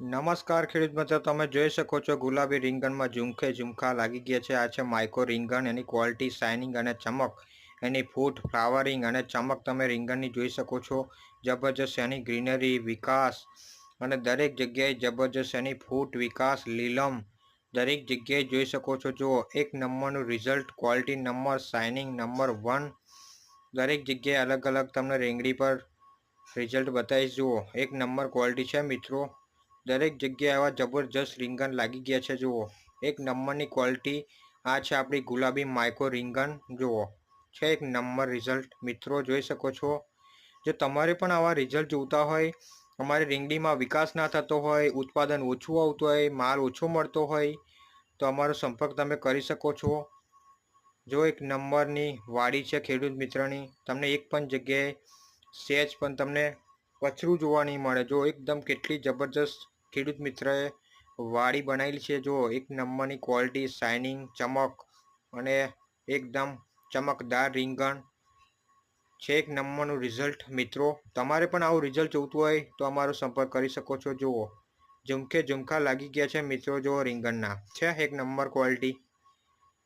નમસ્કાર, ખેડૂત મિત્રો. તમે જોઈ શકો છો, ગુલાબી રીંગણમાં ઝુમખે ઝુમખા લાગી ગયા છે. આ છે માઇકો રીંગણ. એની ક્વોલિટી શાઇનિંગ અને ચમક. એની ફૂટ, ફ્લાવરિંગ અને ચમક તમે રીંગણની જોઈ શકો છો. જબરજસ્ત એની ગ્રીનરી, વિકાસ અને દરેક જગ્યાએ જબરજસ્ત એની ફૂટ, વિકાસ, લીલમ દરેક જગ્યાએ જોઈ શકો છો. જુઓ, એક નંબરનું result, quality number, shining number one દરેક જગ્યાએ અલગ અલગ તમને રીંગણી પર રિઝલ્ટ બતાવીશ. જુઓ, એક નંબર ક્વોલિટી છે, મિત્રો. દરેક જગ્યાએ આવા જબરજસ્ત રીંગણ લાગી ગયા છે, જુઓ. એક નંબરની ક્વોલિટી આ છે આપણી ગુલાબી માઇકો રીંગણ, જુઓ. છે એક નંબર રિઝલ્ટ. મિત્રો, જોઈ શકો છો. જો તમારે પણ આવા રિઝલ્ટ જોતા હોય, અમારી રીંગણીમાં વિકાસ ના થતો હોય, ઉત્પાદન ઓછું આવતું હોય, માલ ઓછો મળતો હોય, તો અમારો સંપર્ક તમે કરી શકો છો. જો એક નંબરની વાડી છે ખેડૂત મિત્રની, તમને એક પણ જગ્યાએ સેજ પણ તમને કચરું જોવા નહીં મળે. જો એકદમ કેટલી જબરજસ્ત ખેડૂત મિત્રએ વાડી બનાવેલી છે, જો એક નંબરની ક્વોલિટી, શાઇનિંગ, ચમક અને એકદમ ચમકદાર રીંગણ છે, એક નંબરનું રિઝલ્ટ. મિત્રો, તમારે પણ આવું રિઝલ્ટ જોતું હોય તો અમારો સંપર્ક કરી શકો છો. જુઓ, ઝુમકે ઝુમખા લાગી ગયા છે મિત્રો જુઓ રીંગણના. છે એક નંબર ક્વોલિટી.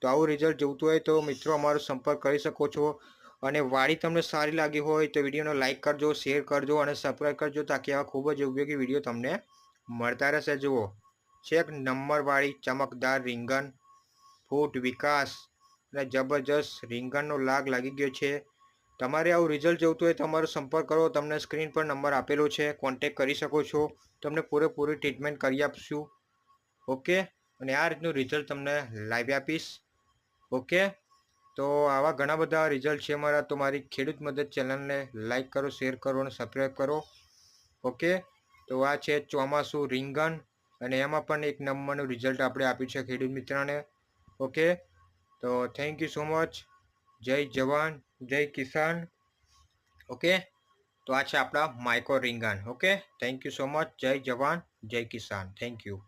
તો આવું રિઝલ્ટ જોતું હોય તો મિત્રો અમારો સંપર્ક કરી શકો છો. અને વાડી તમને સારી લાગી હોય તો વિડીયોને લાઇક કરજો શેર કરજો અને સબસ્ક્રાઈબ કરજો તાકી આવા ખૂબ જ ઉપયોગી વીડિયો તમને મળતા રહેશે. જુઓ, છેક નંબરવાળી ચમકદાર રીંગણ, ફૂટ વિકાસ અને જબરજસ્ત રીંગણનો લાગ લાગી ગયો છે. તમારે આવું રિઝલ્ટ જોઈતું હોય તમારો સંપર્ક કરો. તમને સ્ક્રીન પર નંબર આપેલો છે. કોન્ટેક કરી શકો છો. તમને પૂરેપૂરી ટ્રીટમેન્ટ કરી આપશું. ઓકે? અને આ રીતનું રિઝલ્ટ તમને લાવી આપીશ. ઓકે? તો આવા ઘણા બધા રિઝલ્ટ છે મારા. તો મારી ખેડૂત મદદ ચેનલને લાઇક કરો શેર કરો અને સબસ્ક્રાઈબ કરો. ઓકે તો આ છે ચોમાસું રીંગણ અને એમાં પણ એક નંબરનું રિઝલ્ટ આપણે આપ્યું છે ખેડૂત મિત્રને. ઓકે તો થેન્ક યુ સો મચ જય જવાન, જય કિસાન. ઓકે તો આ છે આપણા માઇકો રીંગણ. Okay thank you so much જય જવાન, જય કિસાન. Thank you